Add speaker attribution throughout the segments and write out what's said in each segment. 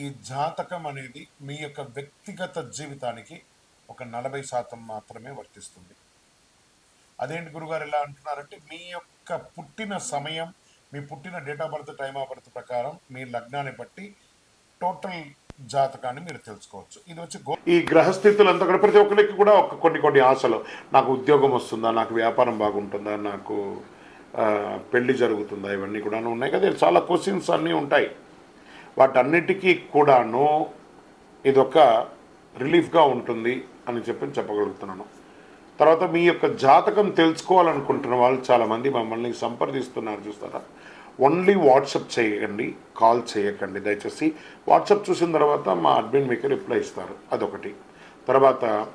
Speaker 1: ఈ జాతకం అనేది మీ యొక్క వ్యక్తిగత జీవితానికి ఒక నలభై శాతం మాత్రమే వర్తిస్తుంది. అదేంటి గురుగారు ఎలా అంటున్నారంటే మీ యొక్క పుట్టిన సమయం మీ పుట్టిన date of birth time of birth ప్రకారం మీ లగ్నాన్ని బట్టి టోటల్ జాతకాన్ని మీరు తెలుసుకోవచ్చు. ఇది వచ్చి గో ఈ గ్రహస్థితులు అంతా కూడా ప్రతి ఒక్కరికి కూడా ఒక కొన్ని కొన్ని ఆశలు. నాకు ఉద్యోగం వస్తుందా నాకు వ్యాపారం బాగుంటుందా నాకు పెళ్ళి జరుగుతుందా ఇవన్నీ కూడా ఉన్నాయి కదా. చాలా క్వశ్చన్స్ అన్నీ ఉంటాయి. వాటన్నిటికీ కూడాను ఇదొక రిలీఫ్గా ఉంటుంది అని చెప్పి చెప్పగలుగుతున్నాను. తర్వాత మీ యొక్క జాతకం తెలుసుకోవాలనుకుంటున్న వాళ్ళు చాలామంది మమ్మల్ని సంప్రదిస్తున్నారు చూస్తారా? ఓన్లీ వాట్సప్ చేయకండి కాల్ చేయకండి. దయచేసి వాట్సప్ చూసిన తర్వాత మా అడ్మిన్ మీకు రిప్లై ఇస్తారు. అదొకటి. తర్వాత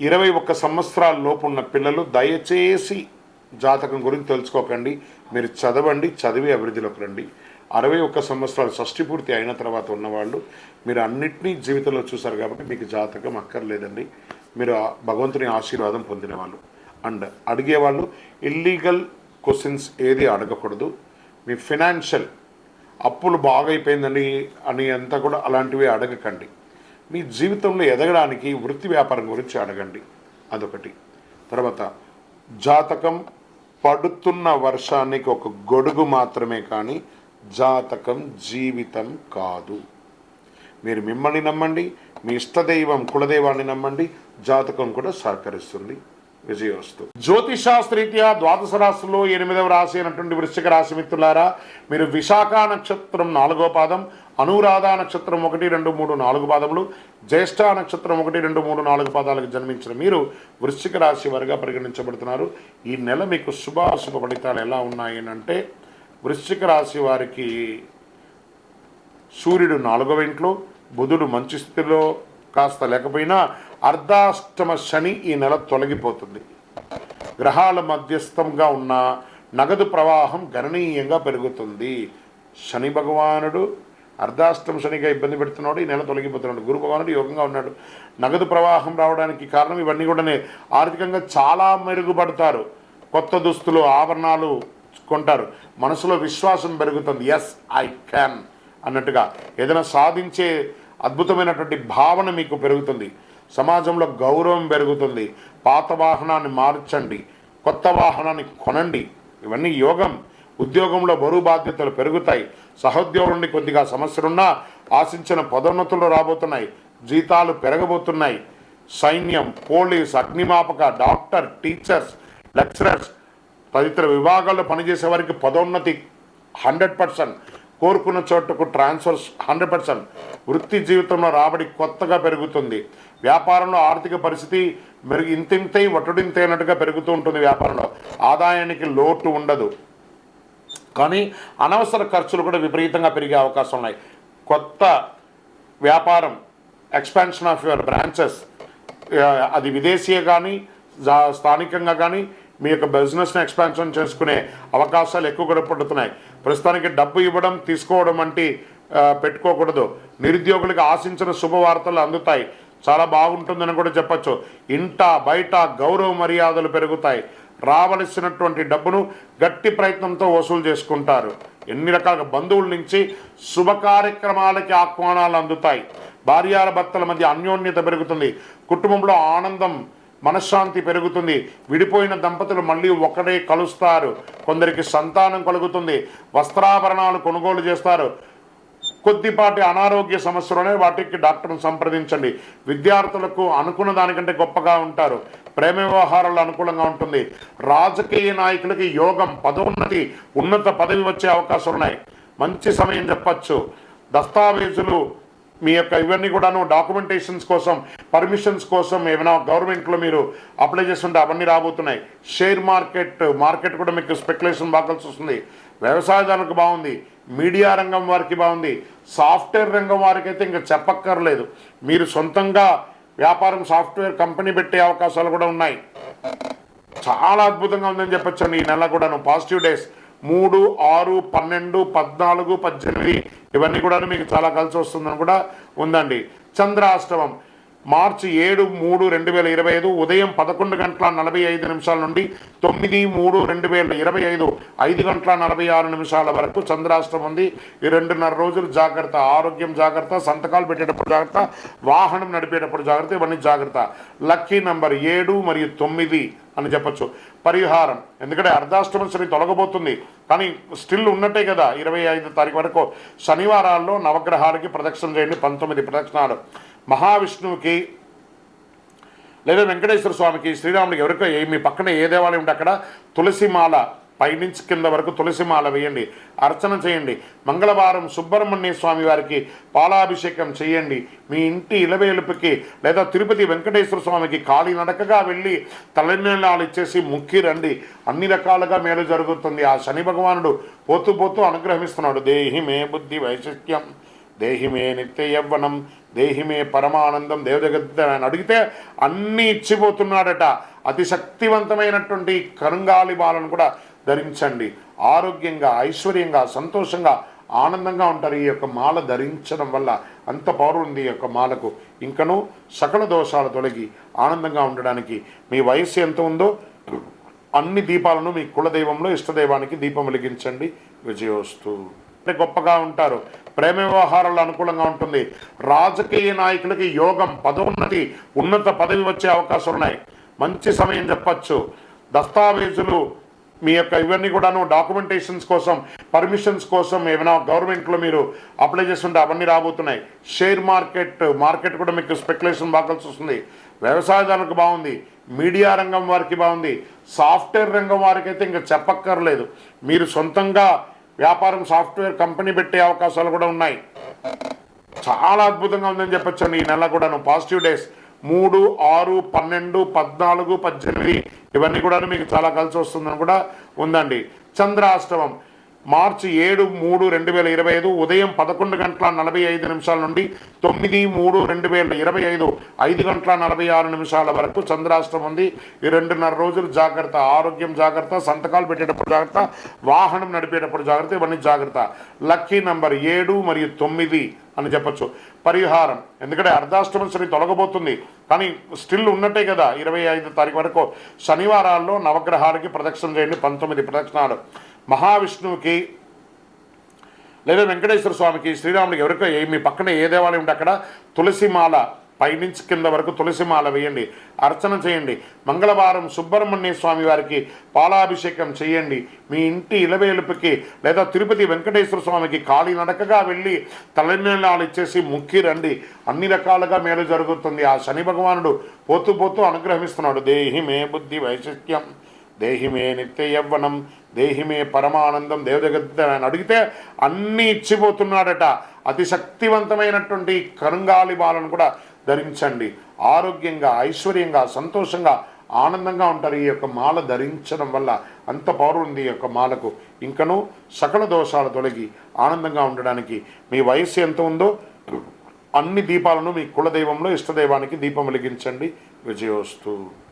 Speaker 1: ఇరవై ఒక్క సంవత్సరాల లోపు ఉన్న పిల్లలు దయచేసి జాతకం గురించి తెలుసుకోకండి. మీరు చదవండి చదివి అభివృద్ధిలోకి రండి. అరవై ఒక్క సంవత్సరాలు షష్టి పూర్తి అయిన తర్వాత ఉన్నవాళ్ళు మీరు అన్నిటినీ జీవితంలో చూసారు కాబట్టి మీకు జాతకం అక్కర్లేదండి. మీరు ఆ భగవంతుని ఆశీర్వాదం పొందిన వాళ్ళు అండ్ అడిగేవాళ్ళు ఇల్లీగల్ క్వశ్చన్స్ ఏది అడగకూడదు. మీ ఫినాన్షియల్ అప్పులు బాగైపోయిందని అని అంతా కూడా అలాంటివి అడగకండి. మీ జీవితంలో ఎదగడానికి వృత్తి వ్యాపారం గురించి అడగండి. అదొకటి. తర్వాత జాతకం పడుతున్న వర్షానికి ఒక గొడుగు మాత్రమే కానీ జాతకం జీవితం కాదు. మీరు మిమ్మల్ని నమ్మండి మీ ఇష్టదైవం కులదైవాన్ని నమ్మండి జాతకం కూడా సహకరిస్తుంది. విజయోస్తు జ్యోతిషాస్త్రీత్యా ద్వాదశ రాశిలో ఎనిమిదవ రాశి అయినటువంటి వృశ్చిక రాశి మిత్రులారా మీరు విశాఖ నక్షత్రం నాలుగో పాదం అనురాధ నక్షత్రం ఒకటి రెండు మూడు నాలుగు పాదములు జ్యేష్ఠ నక్షత్రం ఒకటి రెండు మూడు నాలుగు పాదాలకు జన్మించిన మీరు వృశ్చిక రాశి వారిగా పరిగణించబడుతున్నారు. ఈ నెల మీకు శుభాశుభ ఫలితాలు ఎలా ఉన్నాయి అంటే వృశ్చిక రాశి వారికి సూర్యుడు నాలుగవ ఇంట్లో బుధుడు మంచి స్థితిలో కాస్త లేకపోయినా అర్ధాష్టమ శని ఈ నెల తొలగిపోతుంది. గ్రహాల మధ్యస్థంగా ఉన్న నగదు ప్రవాహం గణనీయంగా పెరుగుతుంది. శని భగవానుడు అర్ధాష్టమ శనిగా ఇబ్బంది పెడుతున్నాడు ఈ నెల తొలగిపోతున్నాడు. గురు భగవానుడు యోగంగా ఉన్నాడు. నగదు ప్రవాహం రావడానికి కారణం ఇవన్నీ కూడానే ఆర్థికంగా చాలా మెరుగుపడతారు. కొత్త దుస్తులు ఆభరణాలు కొంటారు మనసులో విశ్వాసం పెరుగుతుంది. ఎస్ ఐ క్యాన్ అన్నట్టుగా. ఏదైనా సాధించే అద్భుతమైనటువంటి భావన మీకు పెరుగుతుంది. సమాజంలో గౌరవం పెరుగుతుంది. పాత వాహనాన్ని మార్చండి. కొత్త వాహనాన్ని కొనండి. ఇవన్నీ యోగం. ఉద్యోగంలో బరువు బాధ్యతలు పెరుగుతాయి. సహోద్యోగం నుండి కొద్దిగా సమస్యలున్నా ఆశించిన పదోన్నతులు రాబోతున్నాయి. జీతాలు పెరగబోతున్నాయి. సైన్యం పోలీస్ అగ్నిమాపక డాక్టర్ టీచర్స్ లెక్చరర్స్ తదితర విభాగాల్లో పనిచేసే వారికి పదోన్నతి హండ్రెడ్ పర్సెంట్. కోరుకున్న చోటుకు ట్రాన్స్ఫర్స్ హండ్రెడ్ పర్సెంట్. వృత్తి జీవితంలో రాబడి కొత్తగా పెరుగుతుంది. వ్యాపారంలో ఆర్థిక పరిస్థితి మెరుగు ఇంతింతై వటుడింతై పెరుగుతూ ఉంటుంది వ్యాపారంలో. ఆదాయానికి లోటు ఉండదు. కానీ అనవసర ఖర్చులు కూడా విపరీతంగా పెరిగే అవకాశం ఉన్నాయి. కొత్త వ్యాపారం ఎక్స్పాన్షన్ ఆఫ్ యువర్ బ్రాంచెస్ అది విదేశీయ కానీ జా- స్థానికంగా కానీ మీ యొక్క బిజినెస్ని ఎక్స్పాన్షన్ చేసుకునే అవకాశాలు ఎక్కువ కూడా పడుతున్నాయి. ప్రస్తుతానికి డబ్బు ఇవ్వడం తీసుకోవడం వంటి పెట్టుకోకూడదు. నిరుద్యోగులకు ఆశించిన శుభవార్తలు అందుతాయి. చాలా బాగుంటుందని కూడా చెప్పచ్చు. ఇంట బయట గౌరవ మర్యాదలు పెరుగుతాయి. రావలసినటువంటి డబ్బును గట్టి ప్రయత్నంతో వసూలు చేసుకుంటారు. ఎన్ని రకాల బంధువుల నుంచి శుభ కార్యక్రమాలకి ఆహ్వానాలు అందుతాయి. భార్యాల భర్తల మధ్య అన్యోన్యత పెరుగుతుంది. కుటుంబంలో ఆనందం మనశ్శాంతి పెరుగుతుంది. విడిపోయిన దంపతులు మళ్ళీ ఒక్కడే కలుస్తారు. కొందరికి సంతానం కలుగుతుంది. వస్త్రాభరణాలు కొనుగోలు చేస్తారు. కొద్దిపాటి అనారోగ్య సమస్యలునే వాటికి డాక్టర్ను సంప్రదించండి. విద్యార్థులకు అనుకున్న దానికంటే గొప్పగా ఉంటారు. ప్రేమ వ్యవహారాలు అనుకూలంగా ఉంటుంది. రాజకీయ నాయకులకి యోగం పదోన్నతి ఉన్నత పదవి వచ్చే అవకాశాలు ఉన్నాయి మంచి సమయం చెప్పచ్చు. దస్తావేజులు మీ యొక్క ఇవన్నీ కూడాను డాక్యుమెంటేషన్స్ కోసం పర్మిషన్స్ కోసం ఏమైనా గవర్నమెంట్లో మీరు అప్లై చేస్తుంటే అవన్నీ రాబోతున్నాయి. షేర్ మార్కెట్ మార్కెట్ కూడా మీకు స్పెక్యులేషన్ బాగా కలిసి వస్తుంది. వ్యవసాయదారులకు బాగుంది. మీడియా రంగం వారికి బాగుంది. సాఫ్ట్వేర్ రంగం వారికి అయితే ఇంకా చెప్పక్కర్లేదు. మీరు సొంతంగా వ్యాపారం సాఫ్ట్వేర్ కంపెనీ పెట్టే అవకాశాలు కూడా ఉన్నాయి. చాలా అద్భుతంగా ఉందని చెప్పొచ్చండి ఈ నెల కూడాను. Positive days. మూడు ఆరు పన్నెండు పద్నాలుగు పద్దెనిమిది ఇవన్నీ కూడా మీకు చాలా కలిసి వస్తుందని కూడా ఉందండి. చంద్రాష్టమం మార్చి ఏడు మూడు రెండు వేల ఇరవై ఐదు ఉదయం పదకొండు గంటల నలభై ఐదు నిమిషాల నుండి తొమ్మిది మూడు రెండు వేల ఇరవై ఐదు ఐదు గంటల నలభై ఆరు నిమిషాల వరకు చంద్రాష్టమం ఉంది. ఈ రెండున్నర రోజులు జాగ్రత్త ఆరోగ్యం జాగ్రత్త సంతకాలు పెట్టేటప్పుడు జాగ్రత్త వాహనం నడిపేటప్పుడు జాగ్రత్త ఇవన్నీ జాగ్రత్త. లక్కీ నంబర్ ఏడు మరియు తొమ్మిది అని చెప్పొచ్చు. పరిహారం. ఎందుకంటే అర్ధాష్టమ శని తొలగబోతుంది. కానీ స్టిల్ ఉన్నట్టే కదా ఇరవై ఐదు తారీఖు వరకు. శనివారాల్లో నవగ్రహాలకి ప్రదక్షిణ చేయండి పంతొమ్మిది ప్రదక్షిణాలు. మహావిష్ణువుకి లేదా వెంకటేశ్వర స్వామికి శ్రీరాముడికి ఎవరికో మీ పక్కన ఏ దేవాలయం ఉంటే అక్కడ తులసిమాల పైనుంచి కింద వరకు తులసిమాల వేయండి. అర్చన చేయండి. మంగళవారం సుబ్రహ్మణ్య స్వామి వారికి పాలాభిషేకం చేయండి. మీ ఇంటి ఇలవేలుపుకి లేదా తిరుపతి వెంకటేశ్వర స్వామికి కాలి నడకగా వెళ్ళి తలనీలాలు ఇచ్చేసి ముక్కి రండి. అన్ని రకాలుగా మేలు జరుగుతుంది. ఆ శని భగవానుడు పోతూ పోతూ అనుగ్రహిస్తున్నాడు. దేహి మే బుద్ధి వైశిష్ట్యం. దేహిమే నిత్య యవ్వనం. దేహిమే పరమానందం. దేవజగత్ అడిగితే అన్నీ ఇచ్చిపోతున్నాడట. అతి శక్తివంతమైనటువంటి కరుంగాలి బాలను కూడా ధరించండి. ఆరోగ్యంగా ఐశ్వర్యంగా సంతోషంగా ఆనందంగా ఉంటారు. ఈ యొక్క మాల ధరించడం వల్ల అంత పవర్ ఉంది ఈ యొక్క మాలకు. ఇంకనూ సకల దోషాలు తొలగి ఆనందంగా ఉండడానికి మీ వయస్సు ఎంత ఉందో అన్ని దీపాలను మీ కులదైవంలో ఇష్టదైవానికి దీపం వెలిగించండి. విజయోస్తు. అంటే గొప్పగా ఉంటారు. ప్రేమ వ్యవహారాలు అనుకూలంగా ఉంటుంది. రాజకీయ నాయకులకి యోగం పదోన్నతి ఉన్నత పదవి వచ్చే అవకాశాలు ఉన్నాయి మంచి సమయం చెప్పచ్చు. దస్తావేజులు మీ యొక్క ఇవన్నీ కూడాను డాక్యుమెంటేషన్స్ కోసం పర్మిషన్స్ కోసం ఏమైనా గవర్నమెంట్లో మీరు అప్లై చేస్తుంటే అవన్నీ రాబోతున్నాయి. షేర్ మార్కెట్ మార్కెట్ కూడా మీకు స్పెక్యులేషన్ బాగా కలిసి వస్తుంది. వ్యవసాయదారులకు బాగుంది. మీడియా రంగం వారికి బాగుంది. సాఫ్ట్వేర్ రంగం వారికి అయితే ఇంకా చెప్పక్కర్లేదు. మీరు సొంతంగా వ్యాపారం సాఫ్ట్వేర్ కంపెనీ పెట్టే అవకాశాలు కూడా ఉన్నాయి. చాలా అద్భుతంగా ఉందని చెప్పొచ్చండి ఈ నెల కూడాను. Positive days. మూడు ఆరు పన్నెండు పద్నాలుగు పద్దెనిమిది ఇవన్నీ కూడా మీకు చాలా కలిసి వస్తుందని కూడా ఉందండి. చంద్రాష్టమం మార్చి ఏడు మూడు రెండు వేల ఇరవై ఐదు ఉదయం పదకొండు గంటల నలభై ఐదు నిమిషాల నుండి తొమ్మిది మూడు రెండు వేల ఇరవై ఐదు ఐదు గంటల నలభై ఆరు నిమిషాల వరకు చంద్రాష్టమం ఉంది. ఈ రెండున్నర రోజులు జాగ్రత్త ఆరోగ్యం జాగ్రత్త సంతకాలు పెట్టేటప్పుడు జాగ్రత్త వాహనం నడిపేటప్పుడు జాగ్రత్త ఇవన్నీ జాగ్రత్త. లక్కీ నంబర్ ఏడు మరియు తొమ్మిది అని చెప్పొచ్చు. పరిహారం. ఎందుకంటే అర్ధాష్టమ శని తొలగబోతుంది. కానీ స్టిల్ ఉన్నట్టే కదా ఇరవై ఐదు తారీఖు వరకు శనివారాల్లో నవగ్రహాలకి ప్రదక్షిణ చేయండి పంతొమ్మిది ప్రదక్షిణాలు. మహావిష్ణువుకి లేదా వెంకటేశ్వర స్వామికి శ్రీరాముడికి ఎవరికో మీ పక్కన ఏ దేవాలయం ఉంటే అక్కడ తులసిమాల పైనుంచి కింద వరకు తులసిమాల వేయండి. అర్చన చేయండి. మంగళవారం సుబ్రహ్మణ్య స్వామి వారికి పాలాభిషేకం చేయండి. మీ ఇంటి ఇలవేలుపుకి లేదా తిరుపతి వెంకటేశ్వర స్వామికి కాలి నడకగా వెళ్ళి తలనీలాలు ఇచ్చేసి ముక్కి రండి. అన్ని రకాలుగా మేలు జరుగుతుంది. ఆ శని భగవానుడు పోతూ పోతూ అనుగ్రహిస్తున్నాడు. దేహి మే బుద్ధి వైశిష్ట్యం. దేహిమే నిత్య యవ్వనం. దేహిమే పరమానందం. దేవజగత్ అడిగితే అన్నీ ఇచ్చిపోతున్నాడట. అతి శక్తివంతమైనటువంటి కరుంగాలి బాలను కూడా ధరించండి. ఆరోగ్యంగా ఐశ్వర్యంగా సంతోషంగా ఆనందంగా ఉంటారు. ఈ యొక్క మాల ధరించడం వల్ల అంత పవర్ ఉంది ఈ యొక్క మాలకు. ఇంకనూ సకల దోషాలు తొలగి ఆనందంగా ఉండడానికి మీ వయస్సు ఎంత ఉందో అన్ని దీపాలను మీ కులదైవంలో ఇష్టదైవానికి దీపం వెలిగించండి. విజయోస్తు.